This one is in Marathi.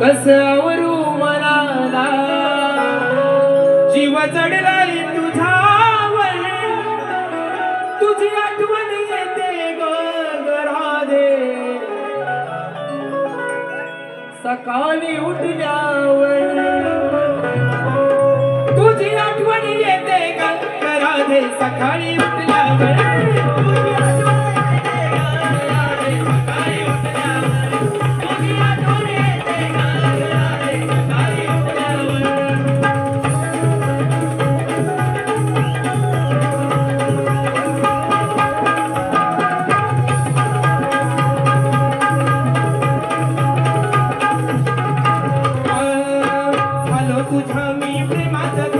कस आवरू मनाला? जीव चढलाय तुझावर तुझी आठवण येते ग सकाळी उठल्यावर. तुझी आठवण येते ग सकाळी उठल्यावर. तुझ्या मी प्रेमाचा